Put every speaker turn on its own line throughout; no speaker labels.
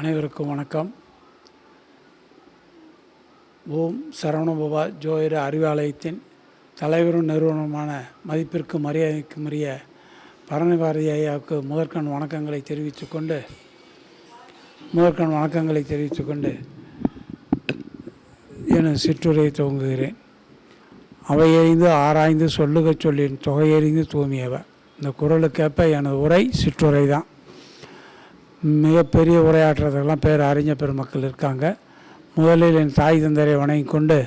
அனைவருக்கும் வணக்கம். ஓம் சரவணபவா ஜோதிட அறிவாலயத்தின் தலைவரும் நிறுவனமான மதிப்பிற்கு மரியாதைக்கும் உரிய பரணபாரதி ஐயாவுக்கு முதற்கண் வணக்கங்களை தெரிவித்துக்கொண்டு முதற்கண் வணக்கங்களை தெரிவித்துக்கொண்டு என எனது சிற்றுரையை துவங்குகிறேன். அவையறிந்து ஆராய்ந்து சொல்லுக சொல்லின் தொகையறிந்து தூமியவ. இந்த குரலுக்கேற்ப எனது உரை சிற்றுரை தான் மிகப்பெரிய உரையாற்றுறதுக்கெல்லாம் பேர் அறிஞ பெருமக்கள் இருக்காங்க. முதலில் என் தாய் தந்தரை வணங்கிக் கொண்டு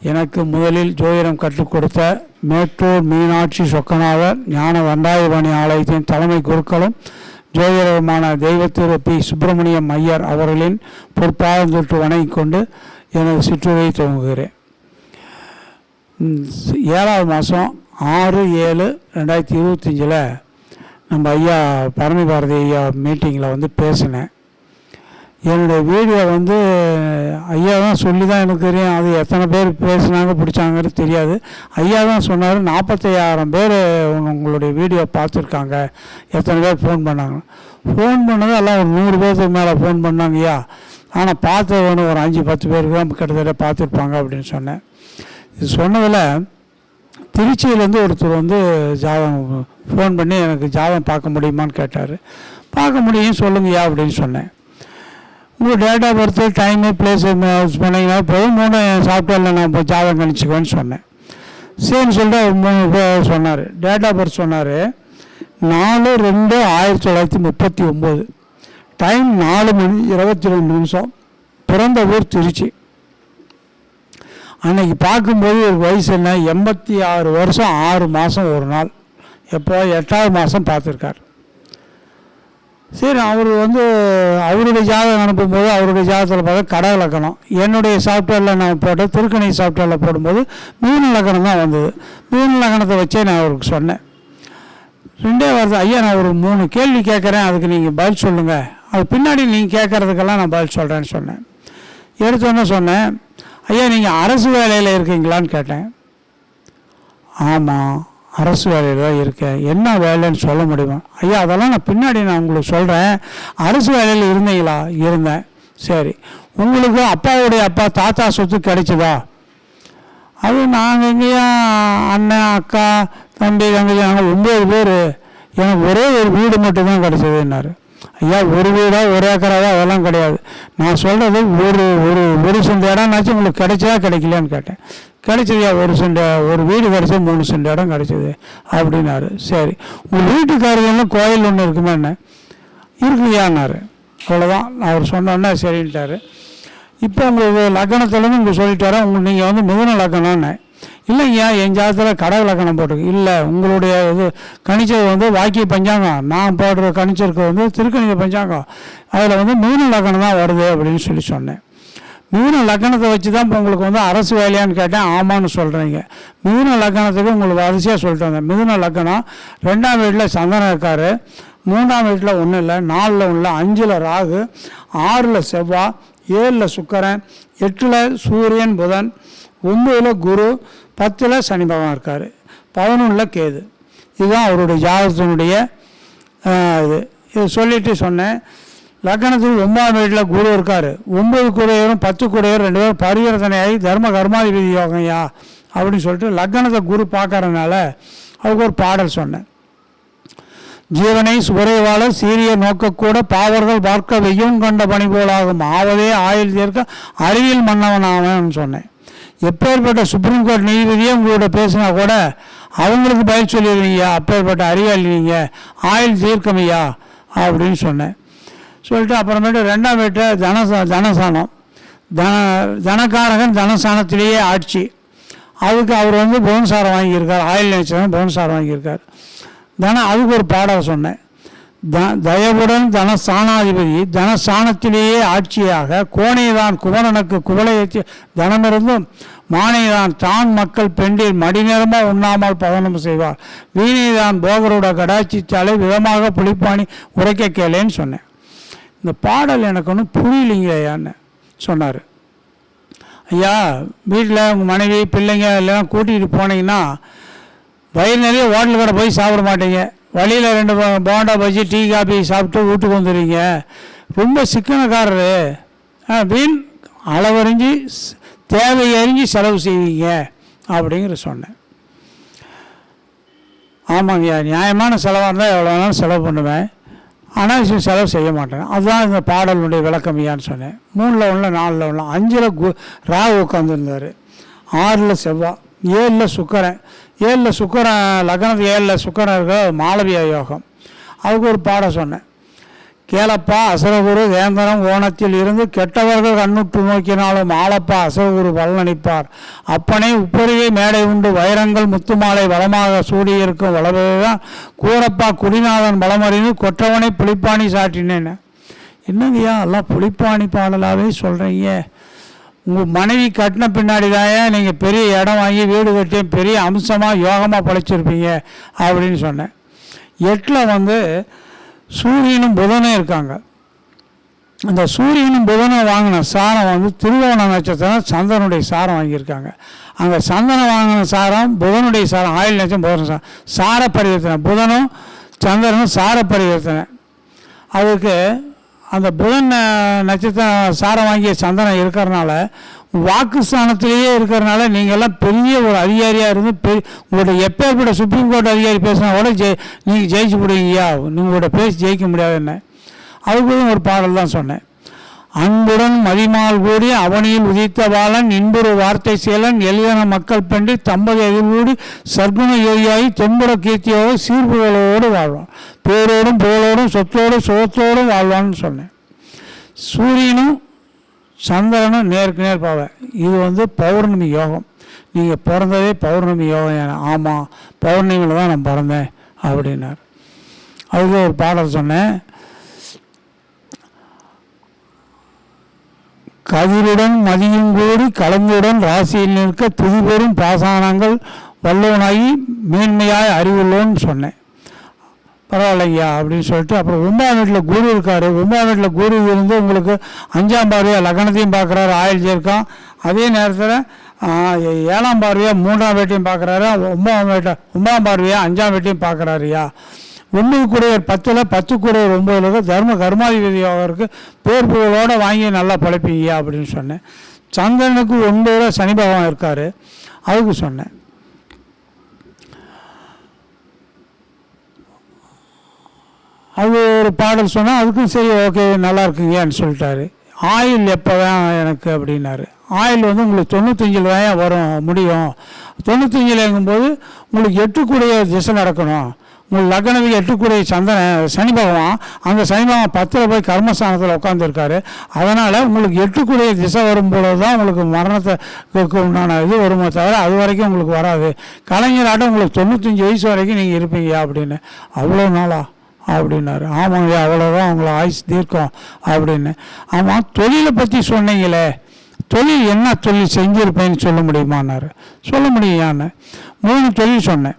எனக்கு முதலில் ஜோதிடம் கற்றுக் கொடுத்த மேட்டூர் மீனாட்சி சொக்கநாதர் ஞான வண்டாயபாணி ஆலயத்தின் தலைமை குருக்களும் ஜோதிடருமான தெய்வத்திரு பி. சுப்பிரமணியம் ஐயர் அவர்களின் பொற்பாதம் தொட்டு வணங்கிக் கொண்டு எனது சிற்றுரையை துவங்குகிறேன். ஏழாவது மாதம் ஆறு ஏழு ரெண்டாயிரத்தி இருபத்தஞ்சில் நம்ம ஐயா பரணி பாரதி ஐயா மீட்டிங்கில் வந்து பேசினேன். என்னுடைய வீடியோ வந்து ஐயா தான் சொல்லி தான் எனக்கு தெரியும். அது எத்தனை பேர் பேசுனாங்க பிடிச்சாங்கன்னு தெரியாது. ஐயா தான் சொன்னார் நாற்பத்தையாயிரம் பேர் உங்களுடைய வீடியோ பார்த்துருக்காங்க. எத்தனை பேர் ஃபோன் பண்ணாங்க. ஃபோன் பண்ணது எல்லாம் ஒரு நூறு பேர்த்துக்கு மேலே ஃபோன் பண்ணாங்க ஐயா. ஆனால் பார்த்து ஒன்று ஒரு அஞ்சு பத்து பேருக்கு தான் கிட்டத்தட்ட பார்த்துருப்பாங்க அப்படின்னு சொன்னேன். இது சொன்னதில் திருச்சியிலேருந்து ஒருத்தர் வந்து ஜாதகம் ஃபோன் பண்ணி எனக்கு ஜாதகம் பார்க்க முடியுமான்னு கேட்டார். பார்க்க முடியும் சொல்லுங்கய்யா அப்படின்னு சொன்னேன். உங்கள் date of birth time place சொன்னீங்கன்னா போதும் மூணு சாஃப்ட்வேரில் நான் இப்போ ஜாதகம் கணிச்சிக்குவேன்னு சொன்னேன். சரின்னு சொல்லிட்டு மூணு சொன்னார். டேட் ஆஃப் பர்த் சொன்னார். நாலு ரெண்டு ஆயிரத்தி தொள்ளாயிரத்தி முப்பத்தி ஒம்பது. டைம் நாலு மணி இருபத்தி ரெண்டு நிமிஷம். பிறந்த ஊர் திருச்சி. அன்னைக்கு பார்க்கும்போது ஒரு வயசு என்ன? எண்பத்தி ஆறு வருஷம் ஆறு மாதம் ஒரு நாள். எப்போ? எட்டாவது மாதம் பார்த்துருக்கார். சரி அவர் வந்து அவருடைய ஜாதகம் அனுப்பும்போது அவருடைய ஜாதகத்தில் பார்த்தா கடை இலக்கணம். என்னுடைய சாஃப்ட்வேரில் நான் போட்ட திருக்கணி சாஃப்ட்வேரில் போடும்போது மீன் இலக்கணம் தான் வந்தது. மீன் இலக்கணத்தை வச்சே நான் அவருக்கு சொன்னேன். ரெண்டே வருது ஐயா நான் ஒரு மூணு கேள்வி கேட்குறேன். அதுக்கு நீங்கள் பதில் சொல்லுங்கள் அது பின்னாடி நீங்கள் கேட்குறதுக்கெல்லாம் நான் பதில் சொல்கிறேன்னு சொன்னேன். எடுத்தோன்னே சொன்னேன் ஐயா நீங்கள் அரசு வேலையில் இருக்கீங்களான்னு கேட்டேன். ஆமாம் அரசு வேலையில் தான் இருக்கேன். என்ன வேலைன்னு சொல்ல முடியுமா? ஐயா அதெல்லாம் நான் பின்னாடி நான் உங்களுக்கு சொல்கிறேன் அரசு வேலையில் இருந்தீங்களா? இருந்தேன். சரி. உங்களுக்கு அப்பாவுடைய அப்பா தாத்தா சொத்து கிடைச்சதா? அது நாங்கள் எங்கேயா அண்ணன் அக்கா தம்பி தங்கச்சி நாங்கள் ஒம்பது பேர். எனக்கு ஒரே ஒரு வீடு மட்டும்தான் கிடச்சதுன்னாரு. ஐயா ஒரு வீடா ஒரு ஏக்கராவா? அதெல்லாம் கிடையாது. நான் சொல்கிறது ஒரு ஒரு ஒரு சென்ட் இடம்னாச்சும் உங்களுக்கு கிடைச்சதா கிடைக்கலையான்னு கேட்டேன். கிடைச்சதுயா? ஒரு சென்ட் ஒரு வீடு கிடச்சி மூணு சென்ட் இடம் கிடைச்சிது அப்படின்னாரு. சரி. உங்கள் வீட்டுக்காரர்களும் கோயில் ஒன்று இருக்குமே என்ன? இருக்குயான்னாரு அவ்வளோதான் அவர் சொன்னோன்னே சரின்ட்டார். இப்போ உங்களுக்கு லக்கணத்துலேருந்து இங்கே சொல்லிட்டாரா? உங்கள் நீங்கள் வந்து மிதன லக்கணம்னு. இல்லைங்கய்யா என் ஜாதத்தில் கடை லக்கணம் போட்டிருக்கு இல்லை உங்களுடைய இது கணிச்சது வந்து வாக்கிய பஞ்சாங்கம். நான் போடுற கணிச்சிருக்கு வந்து திருக்கணித பஞ்சாங்கம். அதில் வந்து மிதுன லக்கணம் தான் வருது அப்படின்னு சொல்லி சொன்னேன். மீன லக்கணத்தை வச்சு தான் இப்போ உங்களுக்கு வந்து அரசு வேலையான்னு கேட்டேன். ஆமான்னு சொல்கிறீங்க மிதுன லக்கணத்துக்கு உங்களுக்கு வரிசையாக சொல்லிட்டு வந்தேன். மிதுன லக்கணம் ரெண்டாம் வீட்டில் சந்தனம் இருக்கார். மூன்றாம் வீட்டில் ஒன்றும் இல்லை நாலில் ஒன்றும் இல்லை அஞ்சில் ராகு ஆறில் செவ்வாய் ஏழில் சுக்கரன் எட்டில் சூரியன் புதன் ஒம்பதில் குரு பத்தில் சனி பகவான் இருக்கார். பதினொன்றில் கேது. இதுதான் அவருடைய ஜாதகத்தினுடைய இது. இது சொல்லிட்டு சொன்னேன். லக்கணத்துக்கு ஒன்பதாம் வீட்டில் குரு இருக்கார். ஒம்பது குறையரும் பத்து குறையரும் ரெண்டு பேரும் பரிவர்த்தனையாகி தர்ம கர்மாதிபதி யோகையா அப்படின்னு சொல்லிட்டு லக்கணத்தை குரு பார்க்கறதுனால அவருக்கு ஒரு பாடல் சொன்னேன். ஜீவனை சுவரைவாள சீரிய நோக்கக்கூட பாவர்கள் பார்க்க வெய்யும் கொண்ட பணி போலாகும். ஆவதே ஆயுள் தீர்க்க அறிவியல் மன்னவன் ஆவன் சொன்னேன். எப்பேற்பட்ட சுப்ரீம் கோர்ட் நீதிபதியே உங்களோட பேசினா கூட அவங்களுக்கு பயிர் சொல்லிடுவீங்க அப்பேற்பட்ட அறிவாளி நீங்கள் ஆயுள் தீர்க்கமையா? அப்படின்னு சொன்னேன். சொல்லிட்டு அப்புறமேட்டு ரெண்டாம் வீட்டை தனசா தனசானம் தன தனக்காரகன் தனசானத்திலேயே ஆட்சி. அதுக்கு அவர் வந்து புவன்சாரம் வாங்கியிருக்கார். Oil nature புவன்சாரம் வாங்கியிருக்கார். தன அதுக்கு ஒரு பாடம் சொன்னேன். த தயவுடன் தனஸ்தானாதிபதி தனஸ்தானத்திலேயே ஆட்சியாக கோணைதான் குமரனுக்கு குவளையத்தி தனமிருந்தும் மானைதான் தான் மக்கள் பெண்டில் மடிநேரமாக உண்ணாமல் பதனம் செய்வார். வீணைதான் போகரோட கடாட்சிச்சாலை விதமாக புளிப்பாணி உரைக்க கேளேன்னு சொன்னேன். இந்த பாடல் எனக்கு ஒன்றும் புரியலைங்க ஐயான்னு சொன்னார். ஐயா வீட்டில் உங்கள் மனைவி பிள்ளைங்க எல்லாம் கூட்டிகிட்டு போனீங்கன்னா வயிறு நிறைய ஹோட்டல் கடை போய் சாப்பிட மாட்டீங்க. வழியில் ரெண்டு போண்டா பஜ்ஜி டீ காபி சாப்பிட்டு வீட்டுக்கு வந்துடுவீங்க ரொம்ப சிக்கனக்காரரு. ஆ, வீண் அளவறிஞ்சு தேவை அறிஞ்சு செலவு செய்வீங்க அப்படிங்கிற சொன்னேன். ஆமாங்கய்யா நியாயமான செலவாக இருந்தால் எவ்வளோ வேணாலும் செலவு பண்ணுவேன். அனாவசியம் செலவு செய்ய மாட்டேன். அதுதான் இந்த பாடலுடைய விளக்கமையான்னு சொன்னேன். மூணில் ஒன்று நாலில் ஒன்று அஞ்சில் கு ராகு உட்காந்துருந்தார் ஆறில் செவ்வாய் ஏழில் சுக்கரன். ஏழில் சுக்கரன் லக்னத்து ஏழில் சுக்கரன் இருக்கிற மாளவியா யோகம். அதுக்கு ஒரு பாடம் சொன்னேன். கேளப்பா அசுரகுரு வேந்தனம் ஓணத்தில் இருந்து கெட்டவர்கள் கண்ணுற்று நோக்கினாலும் ஆளப்பா அசுரகுரு பலனளிப்பார். அப்பனே உப்பரிகை மேடை உண்டு வைரங்கள் முத்துமாலை வளமாக சூடியிருக்கும். வளவேதான் கூறப்பா குடிநாதன் பலமறிந்து கொற்றவனை புளிப்பாணி சாட்டினேன் என்னங்கய்யா எல்லாம் புளிப்பாணி பாடலாகவே சொல்கிறீங்க உங்கள் மனைவி கட்டின பின்னாடி தான் நீங்கள் பெரிய இடம் வாங்கி வீடு கட்டி பெரிய அம்சமாக யோகமாக படைச்சிருப்பீங்க அப்படின்னு சொன்னேன். எட்டில் வந்து சூரியனும் புதனும் இருக்காங்க. அந்த சூரியனும் புதனும் வாங்கின சாரம் வந்து திருவோண நட்சத்திரம் சந்தனுடைய சாரம் வாங்கியிருக்காங்க. அங்கே சந்தனம் வாங்கின சாரம் புதனுடைய சாரம் ஆயில் நட்சத்திரம் புதன சாரம். சார பரிவர்த்தனை புதனும் சந்திரனும் சார பரிவர்த்தனை அதுக்கு அந்த புதன் நட்சத்திர நட்சத்திரம் சாரம் வாங்கிய சந்தனம் இருக்கிறனால வாக்கு ஸ்தானத்திலேயே இருக்கிறனால நீங்கள்லாம் பெரிய ஒரு அதிகாரியாக இருந்து பெரிய உங்களுடைய எப்பேற்பட்ட சுப்ரீம் கோர்ட் அதிகாரி பேசினா கூட ஜெய் நீங்கள் ஜெயிச்சு விடுவீங்கயா? உங்களோட பேசி ஜெயிக்க முடியாது என்ன? அதுக்கும் ஒரு பாடல் தான் சொன்னேன். அன்புடன் மதிமால் கூடி அவனியில் உதித்த பாலன் இன்புறு வார்த்தை செயலன் எளிதன மக்கள் பெண்டி தம்பதி எதிர்கூடி சர்க்குண யோகியாகி தென்புற கீர்த்தியோடு சீர்புகளோடு வாழ்வான். பேரோடும் புகழோடும் சொத்தோடும் சுகத்தோடும் வாழ்வான்னு சொன்னேன். சூரியனும் சந்திரனும் நேருக்கு நேர் பாவை. இது வந்து பௌர்ணமி யோகம். நீங்கள் பிறந்ததே பௌர்ணமி யோகம் ஆமாம் பௌர்ணமியில் தான் நான் பிறந்தேன் அப்படின்னார். அதுக்கு ஒரு பாடல் சொன்னேன். கதிருடன் மதியும் கூடி கலந்துடன் ராசியில் நிற்க துதிபெறும் பாசானங்கள் வல்லவனாகி மேன்மையாய் அறிவுள்ளோன்னு சொன்னேன். பரவாயில்லையா அப்படின்னு சொல்லிட்டு அப்புறம் ஒன்பதாம் வீட்டில் குரு இருக்கார். ஒன்பதாம் வீட்டில் குரு இருந்து உங்களுக்கு அஞ்சாம் பார்வையாக லக்னத்தையும் பார்க்குறாரு ஆயில் சேர்க்கான் அதே நேரத்தில் ஏழாம் பார்வையாக மூன்றாம் வீட்டையும் பார்க்குறாரு ஒன்பதாம் வீட்டை ஒன்பதாம் பார்வையாக அஞ்சாம் வீட்டையும் பார்க்குறாருயா ஒன்று குறையர் பத்தில் பத்து குறையர் ஒம்பதுல தர்ம கர்மாதிபதி யோகருக்கு பேர் புகழோடு வாங்கி நல்லா பழைப்பீங்க அப்படின்னு சொன்னேன். சந்திரனுக்கு ஒன்பதுல சனி பகவான் இருக்கார். அதுக்கு சொன்னேன். அது ஒரு பாடல் சொன்னால் அதுக்கும் சரி ஓகே நல்லா இருக்குங்கன்னு சொல்லிட்டாரு. ஆயில் எப்போ தான் எனக்கு அப்படின்னாரு. ஆயில் வந்து உங்களுக்கு தொண்ணூத்தஞ்சில் தான் வரும் முடியும். தொண்ணூத்தஞ்சில் எங்கும்போது உங்களுக்கு எட்டுக்குடைய திசை நடக்கணும். உங்கள் லக்னத்துக்கு எட்டுக்குடைய சந்தன சனி பகவான் அந்த சனி பகவான் பத்தில் போய் கர்மஸ்தானத்தில் உட்காந்துருக்காரு அதனால் உங்களுக்கு எட்டுக்குடைய திசை வரும்பொழுது தான் உங்களுக்கு மரணத்துக்கு உண்டான இது வருமோ தவிர அது வரைக்கும் உங்களுக்கு வராது. கலைஞராட்டம் உங்களுக்கு தொண்ணூத்தஞ்சு வயசு வரைக்கும் நீங்கள் இருப்பீங்க அப்படின்னு. அவ்வளோ நாளாக அப்படின்னாரு. ஆமாங்க அவ்வளோதான் அவங்கள ஆயுஸ் தீர்க்கம் அப்படின்னு. ஆமாம் தொழிலை பற்றி சொன்னீங்களே தொழில் என்ன தொழில் செஞ்சுருப்பேன்னு சொல்ல முடியுமான்னாரு. சொல்ல முடியான்னு மூணு தொழில் சொன்னேன்.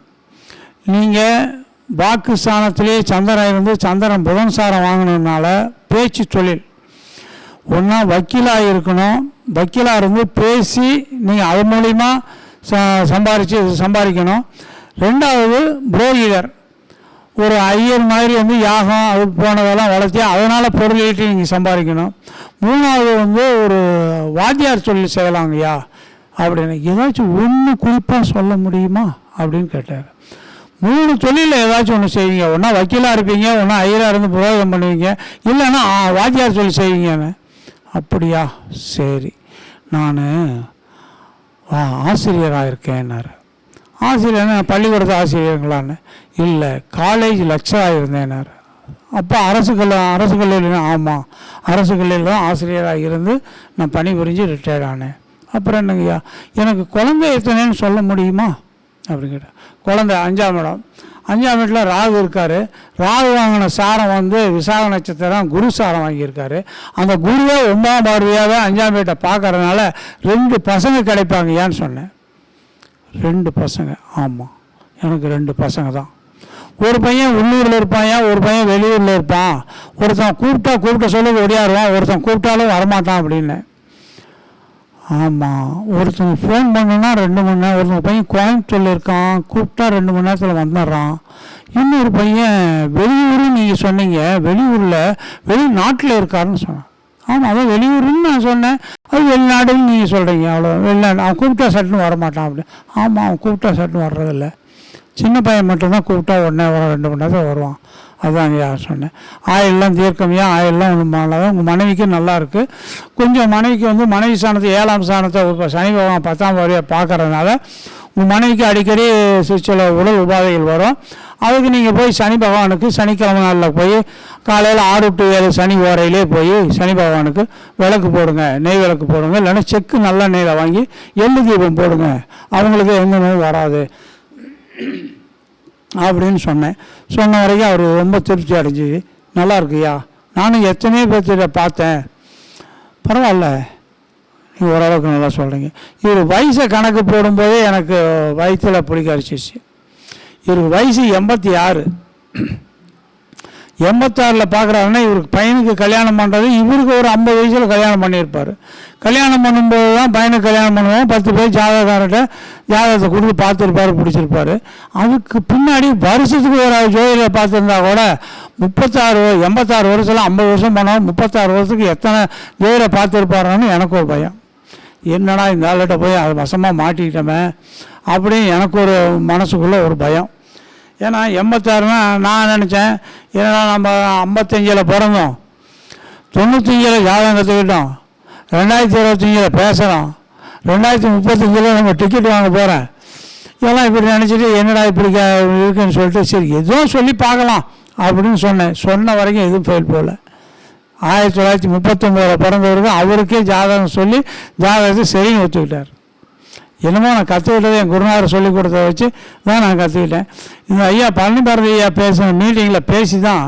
நீங்கள் வாக்கு ஸ்தானத்திலே சந்திரன் இருந்து சந்திரன் புதன் சாரம் வாங்கினதுனால பேச்சு தொழில். ஒன்றா வக்கீலாக இருக்கணும். வக்கீலாக இருந்து பேசி நீங்கள் அது மூலிமா ச சம்பாரித்து சம்பாதிக்கணும். ரெண்டாவது புரோகிதர் ஒரு ஐயர் மாதிரி வந்து யாகம் அது போனதெல்லாம் வளர்த்தி அதனால் பொருள் ஈட்டி நீங்கள் சம்பாதிக்கணும். மூணாவது வந்து ஒரு வாத்தியார் தொழில் செய்யலாங்கய்யா அப்படின்னு. ஏதாச்சும் ஒன்று குறிப்பாக சொல்ல முடியுமா அப்படின்னு கேட்டார். மூணு தொழிலில் ஏதாச்சும் ஒன்று செய்வீங்க. ஒன்றா வக்கீலாக இருப்பீங்க ஒன்றா ஐயராக இருந்து புரோகம் பண்ணுவீங்க. இல்லைன்னா வாத்தியார் சொல்லி செய்வீங்கன்னு. அப்படியா? சரி. நான் ஆசிரியராக இருக்கேன்னாரு. ஆசிரியர் பள்ளிக்கூடத்து ஆசிரியர்களான்னு இல்லை காலேஜ் லெக்சராக இருந்தேனார் அப்போ அரசு கல்ல அரசு கல்லூரியில் ஆமாம் அரசு கல்லூரியில் தான் ஆசிரியராக இருந்து நான் பணிபுரிஞ்சு ரிட்டையர்ட் ஆனேன். அப்புறம் என்னங்கய்யா எனக்கு குழந்தை எத்தனைன்னு சொல்ல முடியுமா? அப்படின்னு கேட்டேன். குழந்தை அஞ்சாம் இடம். அஞ்சாம் வீட்டில் ராகு இருக்கார். ராகு வாங்கின சாரம் வந்து விசாக நட்சத்திரம் குரு சாரம் வாங்கியிருக்காரு. அந்த குருவே ஒன்பதாம் பார்வையாக அஞ்சாம் வீட்டை பார்க்கறதுனால ரெண்டு பசங்க கிடைப்பாங்க ஏன்னு சொன்னேன். ரெண்டு பசங்க. ஆமாம் எனக்கு ரெண்டு பசங்க தான். ஒரு பையன் உள்ளூரில் இருப்பான் ஒரு பையன் வெளியூரில் இருப்பான்? ஒருத்தன் கூப்பிட்டா கூப்பிட்ட சொல்லி ஒடியாருவான் ஒருத்தன் கூப்பிட்டாலும் வரமாட்டான் அப்படின்னு. ஆமாம் ஒருத்தன் ஃபோன் பண்ணுனா ரெண்டு மணி நேரம் ஒருத்தங்க பையன் கோயம்புத்தூரில் இருக்கான் கூப்பிட்டா ரெண்டு மணி நேரத்தில் வந்துடுறான் இன்னொரு பையன் வெளியூர்னு நீங்கள் சொன்னீங்க வெளியூரில் வெளிநாட்டில் இருக்காருன்னு சொன்னான். ஆமாம் அதான் வெளியூர்னு நான் சொன்னேன். அது வெளிநாடுன்னு நீங்கள் சொல்கிறீங்க அவ்வளோ வெளிநாடு அவன் கூப்பிட்டா சட்டுன்னு வரமாட்டான் அப்படி. ஆமாம் அவன் கூப்பிட்டா சட்டுன்னு வர்றதில்ல. சின்ன பையன் மட்டும்தான் கூப்பிட்டா உடனே வர ரெண்டு மணி நேரத்தில் வருவான். அதுதான் ஐயா சொன்னேன். ஆயிலெலாம் தீர்க்கமையாக ஆயிலெலாம் ஒன்றும் பண்ணலாம் உங்கள் மனைவிக்கு நல்லா இருக்குது கொஞ்சம் மனைவிக்கு வந்து மனைவி சாணத்தை ஏழாம் சாணத்தை சனி பகவான் பத்தாம் வரையை பார்க்கறதுனால உங்கள் மனைவிக்கு அடிக்கடி சில உடல் உபாதைகள் வரும். அதுக்கு நீங்கள் போய் சனி பகவானுக்கு சனிக்கிழமை நாளில் போய் காலையில் ஆறு டு ஏழு சனி ஓரையிலே போய் சனி பகவானுக்கு விளக்கு போடுங்க. நெய் விளக்கு போடுங்க. இல்லைன்னா செக்கு நல்ல நெய்யில் வாங்கி எள்ளு தீபம் போடுங்க. அவங்களுக்கு எந்த நோய் வராது. அப்படின்னு சொன்னேன். சொன்ன வரைக்கும் அவர் ரொம்ப திருப்தி அடைஞ்சி நல்லா இருக்குயா? நானும் எத்தனையோ பேர்த்திட்ட பார்த்தேன். பரவாயில்ல. நீங்கள் ஓரளவுக்கு நல்லா சொல்கிறீங்க இவர் வயசை கணக்கு போடும்போதே எனக்கு வயிற்றில் பிடிக்க இவர் இவருக்கு வயசு எண்பத்தி ஆறு. எண்பத்தாறில் பார்க்குறாருன்னா இவருக்கு பையனுக்கு கல்யாணம் பண்ணுறது இவருக்கு ஒரு ஐம்பது வயசில் கல்யாணம் பண்ணியிருப்பார். கல்யாணம் பண்ணும்போது தான் பையனுக்கு கல்யாணம் பண்ணுவோம் பத்து பேர் ஜாதகக்காரர்கிட்ட ஜாதகத்தை கொடுத்து பார்த்துருப்பாரு பிடிச்சிருப்பாரு. அதுக்கு பின்னாடி வருஷத்துக்கு ஒரு ஜோதிடரை பார்த்துருந்தா கூட முப்பத்தாறு எண்பத்தாறு வருஷத்தில் ஐம்பது வருஷம் பண்ணோம் முப்பத்தாறு வருஷத்துக்கு எத்தனை ஜோதிடரை பார்த்துருப்பாருன்னு எனக்கு ஒரு பயம். என்னடா இந்த ஆள்கிட்ட போய் அது வசமாக மாட்டிக்கிட்டோமே அப்படின்னு எனக்கு ஒரு மனசுக்குள்ளே ஒரு பயம். ஏன்னா எண்பத்தாறுனா நான் நினச்சேன்? என்னடா நம்ம ஐம்பத்தஞ்சில் பிறந்தோம். தொண்ணூத்தஞ்சில் ஜாதகம் கற்றுக்கிட்டோம் ரெண்டாயிரத்தி இருபத்தஞ்சில் பேசுகிறோம் ரெண்டாயிரத்தி முப்பத்தஞ்சில் நம்ம டிக்கெட் வாங்க போகிறேன் இதெல்லாம் இப்படி நினச்சிட்டு என்னடா இப்படி இருக்குன்னு சொல்லிட்டு சரி எதுவும் சொல்லி பார்க்கலாம் அப்படின்னு சொன்னேன். சொன்ன வரைக்கும் எதுவும் ஃபெயில் போகல. ஆயிரத்தி தொள்ளாயிரத்தி முப்பத்தொம்போதில் பிறந்தவருக்கு அவருக்கே ஜாதகம் சொல்லி ஜாதகத்தை சரின்னு ஒத்துக்கிட்டார். என்னமோ நான் கற்றுக்கிட்டதை என் குருநாதர் சொல்லி கொடுத்தத வச்சு தான் நான் கற்றுக்கிட்டேன் இந்த ஐயா பழனி பாரதி ஐயா பேசின மீட்டிங்கில் பேசி தான்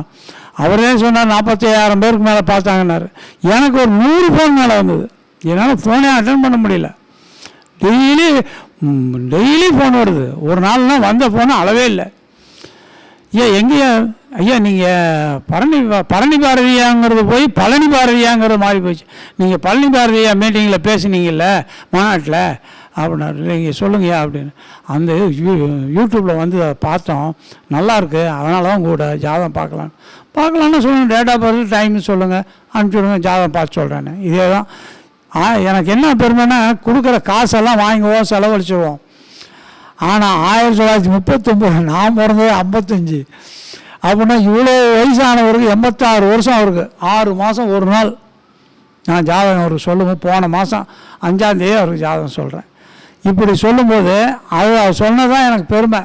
அவரே சொன்னார் நாற்பத்தி ஐயாயிரம் பேருக்கு மேலே பார்த்தாங்கன்னாரு. எனக்கு ஒரு நூறு ஃபோன் மேலே வந்தது. என்னால் ஃபோனே அட்டன் பண்ண முடியல. டெய்லி டெய்லி ஃபோன் வருது. ஒரு நாள்னால் வந்த ஃபோனு அளவே இல்லை. ஏன் எங்கேயா? ஐயா நீங்கள் பழனி பழனி பாரதியாங்கிறது போய் பழனி பாரதியாங்கிறது மாறி போச்சு. நீங்கள் பழனி பாரதியா மீட்டிங்கில் பேசுனீங்கல்ல மாநாட்டில் அப்படின்னாரு. நீங்கள் சொல்லுங்கய்யா அப்படின்னு. அந்த யூ யூடியூப்பில் வந்து அதை பார்த்தோம். நல்லாயிருக்கு அதனால தான் கூட ஜாதகம் பார்க்கலாம் பார்க்கலான்னு சொல்லுங்கள் டேட் ஆஃப் பர்த் டைம் சொல்லுங்கள் அனுப்பிச்சி விடுங்க. ஜாதகம் பார்த்து சொல்கிறேன்னு இதே தான் ஆ எனக்கு என்ன பெருமைன்னா கொடுக்குற காசெல்லாம் வாங்குவோம் செலவழிச்சிடுவோம் ஆனால் ஆயிரத்தி தொள்ளாயிரத்தி முப்பத்தொம்போது நான் பிறந்தது ஐம்பத்தஞ்சு. அப்படின்னா இவ்வளோ வயசானவருக்கு எண்பத்தாறு வருஷம் அவருக்கு. ஆறு மாதம் ஒரு நாள். நான் ஜாதகம் அவருக்கு சொல்லுவேன் போன மாதம் அஞ்சாந்தேதி அவருக்கு ஜாதகம் சொல்கிறேன் இப்படி சொல்லும்போது அது அவர் சொன்னதான் எனக்கு பெருமை.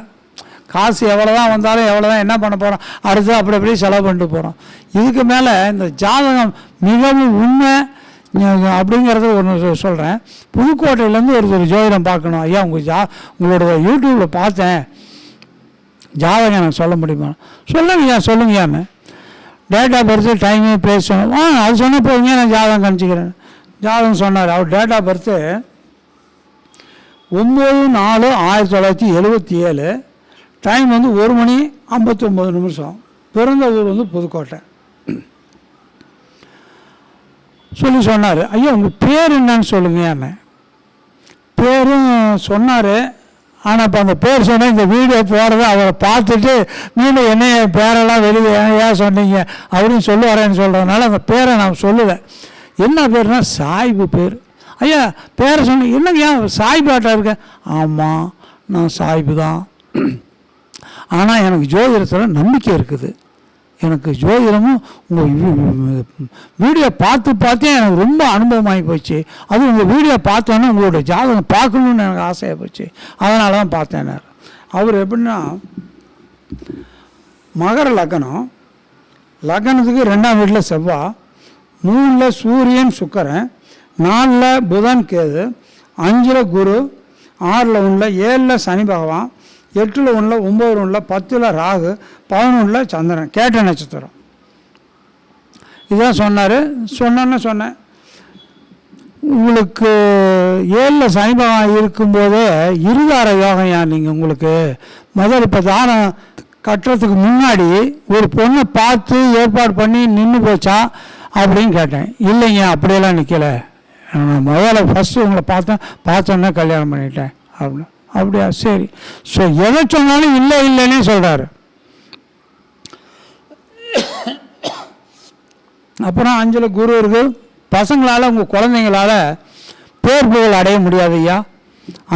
காசு எவ்வளோ தான் வந்தாலும் எவ்வளோ தான் என்ன பண்ண போகிறோம் அடுத்து அப்படி அப்படியே செலவு பண்ணிட்டு போகிறோம் இதுக்கு மேலே இந்த ஜாதகம் மிகவும் உண்மை. அப்படிங்கிறத ஒன்று சொல்கிறேன் புதுக்கோட்டையிலேருந்து ஒருத்தர் ஜோதிடம் பார்க்கணும். ஐயா உங்கள் ஜா உங்களோட யூடியூப்பில் பார்த்தேன். ஜாதகம் எனக்கு சொல்ல முடியுமா? சொல்லுங்கய்யா சொல்லுங்கய்யான்னு date of birth time place சொன்னோம் ஆ அது சொன்ன போதுங்க நான் ஜாதகம் கணிச்சிக்கிறேன் ஜாதகம் சொன்னார். அவர் டேட் ஆஃப் பர்த்து ஒம்பது நாலு ஆயிரத்தி தொள்ளாயிரத்தி எழுபத்தி ஏழு. டைம் வந்து ஒரு மணி ஐம்பத்தொம்போது நிமிஷம். பிறந்த ஊர் வந்து புதுக்கோட்டை. சொல்லி சொன்னார். ஐயா உங்கள் பேர் என்னன்னு சொல்லுங்க என்ன பேரும் சொன்னார். ஆனால் இப்போ அந்த பேர் சொன்னால் இந்த வீடியோ போகிறத அவரை பார்த்துட்டு மீண்டும் என்ன பேரெல்லாம் வெளியே ஏன் ஏன் சொன்னீங்க? அப்படின்னு சொல்லுவாரேன்னு சொல்கிறதுனால அந்த பேரை நான் சொல்லுவேன் என்ன பேர்னா சாய்பு பேர். ஐயா பேரை சொன்ன என்னங்க ஏன் சாய்பாட்டா இருக்கேன் ஆமாம் நான் சாய்பு தான். ஆனால் எனக்கு ஜோதிடத்தில் நம்பிக்கை இருக்குது. எனக்கு ஜோதிடமும் உங்கள் வீடியோ பார்த்து பார்த்தே எனக்கு ரொம்ப அனுபவமாகி போச்சு. அதுவும் உங்கள் வீடியோ பார்த்தோன்னே உங்களோட ஜாதகம் பார்க்கணுன்னு எனக்கு ஆசையாக போச்சு. அதனால தான் பார்த்தேன் அவர் எப்படின்னா மகர லக்னம். லக்னத்துக்கு ரெண்டாம் வீட்டில் செவ்வாய் மூணில் சூரியன் சுக்கரன். நாலில் புதன் கேது. அஞ்சில் குரு. ஆறில் ஒன்றில் ஏழில் சனி பகவான். எட்டில் ஒன்றில் ஒம்பது ஒன்றில் பத்தில் ராகு பதினொன்றில் சந்திரன் கேட்ட நட்சத்திரம். இதான் சொன்னார். சொன்னேன்னு சொன்னேன். உங்களுக்கு ஏழில் சனி பகவான் இருக்கும்போதே இருதார யோகம் நீங்கள் உங்களுக்கு? முதல்ல இப்போ தானம் கட்டுறதுக்கு முன்னாடி ஒரு பொண்ணை பார்த்து ஏற்பாடு பண்ணி நின்று போச்சா அப்படின்னு கேட்டேன். இல்லைங்க அப்படியெல்லாம் நிற்கலை நான் முதல்ல ஃபஸ்ட்டு உங்களை பார்த்தேன். பார்த்தோன்னே கல்யாணம் பண்ணிட்டேன். அப்படின்னு அப்படியா? சரி. ஸோ எதை சொன்னாலும் இல்லை இல்லைன்னே சொல்கிறாரு அப்புறம் அஞ்சல குரு இருக்கு. பசங்களால் உங்கள் குழந்தைங்களால பேர் புகழ் அடைய முடியாது ஐயா.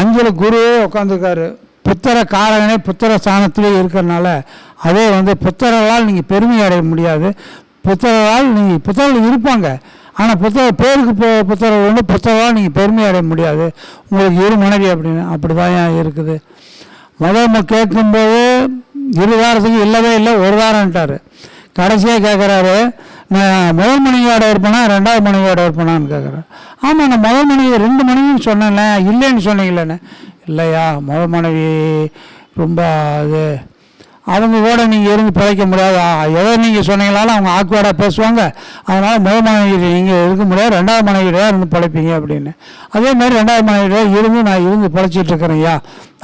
அஞ்சல குருவே உட்காந்துருக்காரு புத்திர காரகனே புத்திர ஸ்தானத்திலே இருக்கிறனால அதே வந்து புத்திரர்களால் நீங்கள் பெருமை அடைய முடியாது. புத்திரரால் நீங்கள் புத்திரர்கள் இருப்பாங்க. ஆனால் புத்தக பேருக்கு புத்தகம் ஒன்று புத்தகம் நீங்கள் பெருமை அடைய முடியாது. உங்களுக்கு இரு மனைவி அப்படின்னு அப்படி தான் இருக்குது? முதல்ல கேட்கும்போது இரு வாரத்துக்கு இல்லவே இல்லை ஒரு வாரம்ட்டார். கடைசியாக கேட்குறாரு நான் முதல் மனைவியோட இருப்பேனா ரெண்டாவது மனைவியோட இருப்பேனான்னு கேட்குறேன் ஆமாம் நான் முதல் மனைவி ரெண்டு மணின்னு சொன்னேன்ல இல்லைன்னு சொன்னீங்களேண்ணே இல்லையா முதல் மனைவி ரொம்ப அது அவங்க கூட நீங்கள் இருந்து பிழைக்க முடியாது. எதை நீங்கள் சொன்னீங்களாலும் அவங்க ஆக்வர்டாக பேசுவாங்க. அதனால் முதல் மனைவி நீங்கள் இருக்க முடியாது. ரெண்டாவது மனைவியாக இருந்து பிழைப்பீங்க அப்படின்னு. அதே மாதிரி ரெண்டாவது மனைவியாக இருந்து நான் இருந்து பிழைச்சிட்டு இருக்கிறேன்யா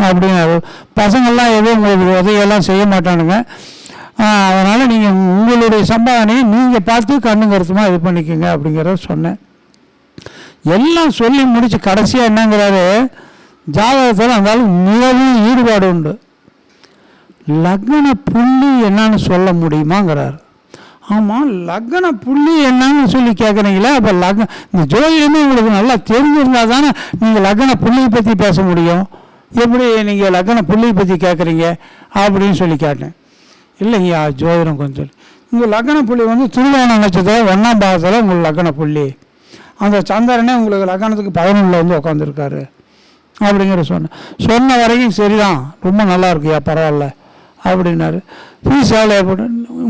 அப்படின்னு பசங்கள்லாம் எதுவும் உங்களுக்கு உதவியெல்லாம் செய்ய மாட்டானுங்க. அதனால் நீங்கள் உங்களுடைய சம்பாதனையை நீங்கள் பார்த்து கண்ணு கருத்துமாக இது பண்ணிக்கோங்க அப்படிங்கிறத சொன்னேன். எல்லாம் சொல்லி முடித்து கடைசியாக என்னங்கிறாரு? ஜாதகத்தில் அந்த மிகவும் ஈடுபாடு உண்டு. லக்ன புள்ளி என்னன்னு சொல்ல முடியுமாங்கிறார். ஆமாம் லக்ன புள்ளி என்னன்னு சொல்லி கேட்குறீங்களே அப்போ லக்ன இந்த ஜோதிடமே உங்களுக்கு நல்லா தெரிஞ்சிருந்தால் தானே நீங்கள் லக்ன புள்ளியை பற்றி பேச முடியும். எப்படி நீங்கள் லக்ன புள்ளியை பற்றி கேட்குறீங்க அப்படின்னு சொல்லி கேட்டேன். இல்லைங்கய்யா ஜோதிடம் கொஞ்சம். சொல்லி உங்கள் லக்ன புள்ளி வந்து திருவோண நட்சத்திரம் ஒன்றாம் பாகத்தில் உங்களுக்கு லக்ன புள்ளி. அந்த சந்திரனே உங்களுக்கு லக்னத்துக்கு பதினொன்றில் வந்து உட்காந்துருக்காரு அப்படிங்கிற சொன்னேன் சொன்ன வரைக்கும் சரிதான். ரொம்ப நல்லா இருக்குயா பரவாயில்ல. அப்படின்னாரு. ஃபீஸ் எவ்வளோ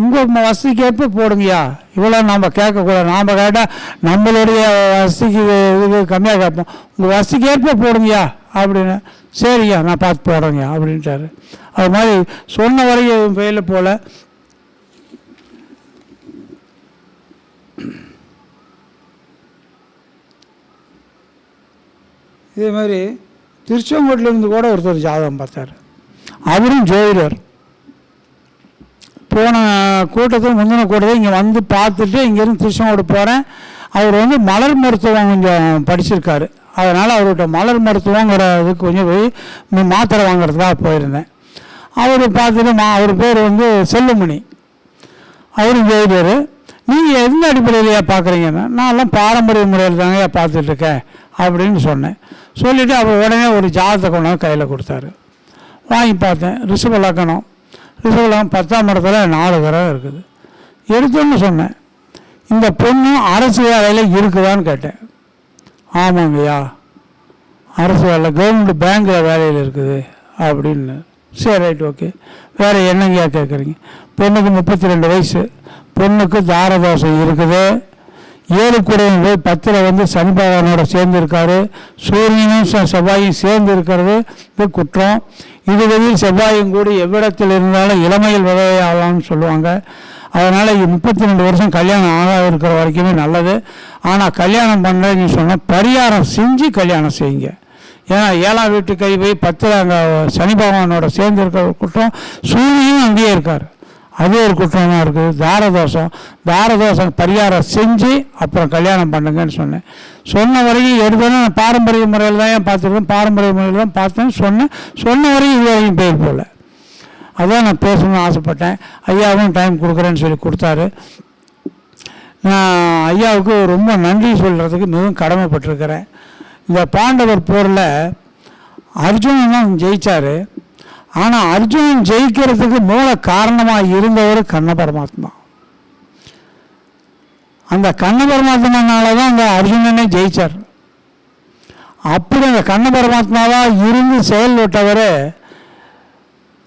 உங்கள் வசதிக்கேற்ப போடுங்கய்யா. இவ்வளோ நாம் கேட்கக்கூடாது. நாம் கேட்டால் நம்மளுடைய வசதிக்கு இது கம்மியாக கேட்போம். உங்கள் வசதிக்கு ஏற்ப போடுங்கய்யா அப்படின்னு. சரிய்யா நான் பார்த்து போடுறேங்கய்யா அப்படின்ட்டாரு. அது மாதிரி சொன்ன வரைக்கும் ஃபெயிலில் போல். இதே மாதிரி திருச்செங்கோட்டிலேருந்து கூட ஒருத்தர் ஜாதகம் பார்த்தார். அவரும் ஜோதிடர். போன கூட்டத்தையும் முந்தின கூட்டத்தை இங்கே வந்து பார்த்துட்டு இங்கேருந்து திருச்செங்கோடு போகிறேன் அவர் வந்து மலர் மருத்துவம் கொஞ்சம் படிச்சிருக்காரு. அதனால் அவர்கிட்ட மலர் மருத்துவங்கிற இதுக்கு கொஞ்சம் போய் மாத்திரை வாங்குறதுக்காக போயிருந்தேன். அவர் பார்த்துட்டு மா அவர் பேர் வந்து செல்லுமணி. அவரும் ஜெயிலர் நீங்கள் எந்த அடிப்படையிலையா பார்க்குறீங்கன்னா நான் எல்லாம் பாரம்பரிய முறையில் தாங்கய்யா பார்த்துட்ருக்கேன் அப்படின்னு சொன்னேன். சொல்லிவிட்டு அவர் உடனே ஒரு ஜாதகத்தை கொண்டு வந்து கையில் கொடுத்தாரு. வாங்கி பார்த்தேன். ரிஷப லக்கணம். ரிஷப பத்தாம் இடத்துல நாலு கிரகம் இருக்குது. எடுத்தோன்னு சொன்னேன். இந்த பொண்ணு அரசு வேலையில் இருக்குதான்னு கேட்டேன். ஆமாங்கய்யா அரசு வேலை கவர்மெண்ட் பேங்க்கில் வேலையில் இருக்குது அப்படின்னு. சரி ரைட் ஓகே வேறு என்னங்கய்யா கேட்குறீங்க பொண்ணுக்கு முப்பத்தி ரெண்டு வயசு. பொண்ணுக்கு தாரதோஷம் இருக்குது. ஏழு குடையும் போய் பத்தில் வந்து சனி பகவானோட சேர்ந்துருக்காரு. சூரியனும் செவ்வாயும் சேர்ந்து இருக்கிறது குற்றம். இதுவரையில் செவ்வாயும் கூடி எவ்விடத்தில் இருந்தாலும் இளமையில் விதையாகலாம்னு சொல்லுவாங்க. அதனால் முப்பத்தி ரெண்டு வருஷம் கல்யாணம் ஆகாத இருக்கிற வரைக்குமே நல்லது. ஆனால் கல்யாணம் பண்ணுறேன்னு சொன்னால் பரிகாரம் செஞ்சு கல்யாணம் செய்யுங்க. ஏன்னா ஏழாம் வீட்டு கை போய் பத்தில் அங்கே சனி பகவானோட சேர்ந்து இருக்கிற கூட்டம் குற்றம் சூரியனும் அங்கேயே இருக்கார். அது ஒரு குற்றமாக இருக்குது தாரதோஷம் தாரதோஷம் பரிகாரம் செஞ்சு அப்புறம் கல்யாணம் பண்ணுங்கன்னு சொன்னேன். சொன்ன வரைக்கும் எடுத்தோன்னே நான் பாரம்பரிய முறையில் தான் ஏன் பார்த்துருக்கேன்? பாரம்பரிய முறையில் தான் பார்த்தேன் சொன்னேன். சொன்ன வரைக்கும் இது வரைக்கும் பேர் போகல. அதான் நான் பேசணும்னு ஆசைப்பட்டேன். ஐயாவும் டைம் கொடுக்குறேன்னு சொல்லி கொடுத்தாரு. நான் ஐயாவுக்கு ரொம்ப நன்றி சொல்கிறதுக்கு மிகவும் கடமைப்பட்டிருக்கிறேன். இந்த பாண்டவர் போரில் அர்ஜுனன் தான் ஜெயிச்சார். ஆனால் அர்ஜுனன் ஜெயிக்கிறதுக்கு மூல காரணமாக இருந்தவர் கண்ண பரமாத்மா. அந்த கண்ண பரமாத்மானால தான் அந்த அர்ஜுனனே ஜெயித்தார் அப்படி அந்த கண்ண பரமாத்மாவாக இருந்து செயல்பட்டவர்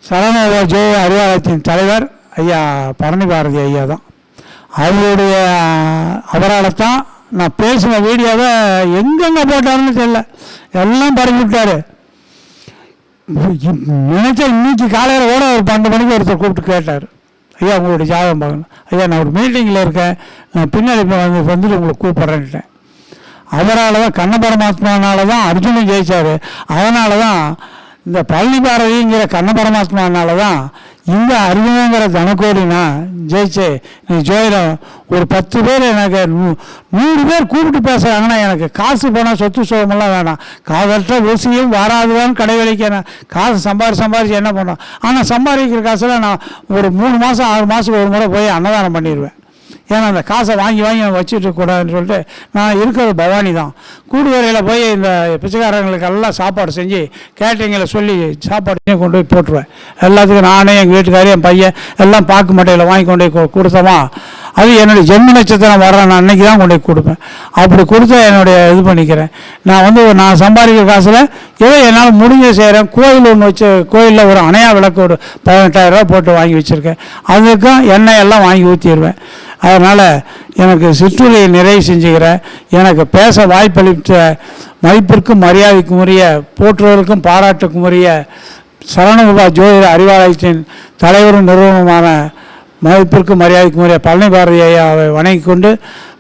சரண ஜெய அறிவாலயத்தின் தலைவர் ஐயா பரணி பாரதி ஐயா தான். அவருடைய அவரால் தான் நான் பேசின வீடியோவை எங்கெங்கே போட்டாருன்னு தெரியல. எல்லாம் பரப்பி நினைச்சா இன்னைக்கு காலையில் கூட ஒரு பன்னெண்டு மணிக்கு ஒருத்தர் கூப்பிட்டு கேட்டார். ஐயா உங்களுடைய ஜாதகம் பார்க்கணும். ஐயா நான் ஒரு மீட்டிங்கில் இருக்கேன். நான் பின்னாடி இப்போ வந்து வந்துட்டு உங்களை கூப்பிட்றேன்ட்டேன். அவரால் தான் கண்ண பரமாத்மானால தான் அர்ஜுனன் ஜெயிச்சார். அதனால தான் இந்த பழனி பாரதிங்கிற கண்ண பரமாத்மானால தான் இந்த அருமைங்கிற தனக்கோடினா ஜெயிச்சு நீ ஜோதிடம் ஒரு பத்து பேர் எனக்கு நூ நூறு பேர் கூப்பிட்டு பேசுகிறாங்கன்னா எனக்கு காசு போனால் சொத்து சுகமெல்லாம் வேணாம். காதற்ற ஊசியும் வாராதுதான் கடை நான் காசு சம்பாதி சம்பாரிச்சு என்ன பண்ணோம் ஆனால் சம்பாதிக்கிற காசில் நான் ஒரு மூணு மாதம் ஆறு மாதத்துக்கு ஒரு முறை போய் அன்னதானம் பண்ணிடுவேன். ஏன்னா அந்த காசை வாங்கி வாங்கி நான் வச்சுட்டு சொல்லிட்டு நான் இருக்கிறது பவானி தான். கூடுவரையில் போய் இந்த பிச்சைக்காரங்களுக்கு எல்லாம் சாப்பாடு செஞ்சு கேட்டரிங்கில் சொல்லி சாப்பாடு கொண்டு போய் போட்டுருவேன். எல்லாத்துக்கும் நானே எங்கள் வீட்டுக்காரி என் பையன் எல்லாம் பாக்கு மட்டையில் வாங்கி கொண்டு போய் கொடுத்தோமா? அது என்னுடைய ஜென்ம நட்சத்திரம் வர நான் அன்னைக்கு தான் கொண்டு போய் கொடுப்பேன். அப்படி கொடுத்து என்னுடைய இது பண்ணிக்கிறேன். நான் வந்து நான் சம்பாதிக்கிற காசில் ஏதோ என்னால் முடிஞ்ச செய்கிறேன் கோயில் ஒன்று வச்சு கோயிலில் ஒரு அணையா விளக்கு ஒரு பதினெட்டாயிரம் போட்டு வாங்கி வச்சுருக்கேன். அதுக்கும் எண்ணெய் எல்லாம் வாங்கி ஊற்றிடுவேன் அதனால் எனக்கு சிற்றுரையை நிறைவு செஞ்சுக்கிறேன். எனக்கு பேச வாய்ப்பளித்த மதிப்பிற்கும் மரியாதைக்கும் உரிய போற்றுவதற்கும் பாராட்டுக்கும் உரிய சரணமுகா ஜோதிட அறிவாலயத்தின் தலைவரும் நிறுவனமான மதிப்பிற்கும் மரியாதைக்கும் உரிய பழனி பாரதி ஐயாவை வணங்கிக் கொண்டு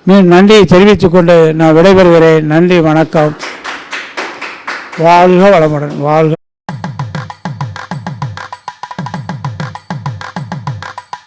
மீன் நன்றியை தெரிவித்து கொண்டு நான் விடைபெறுகிறேன். நன்றி வணக்கம். வாழ்க வளமுடன் வாழ்க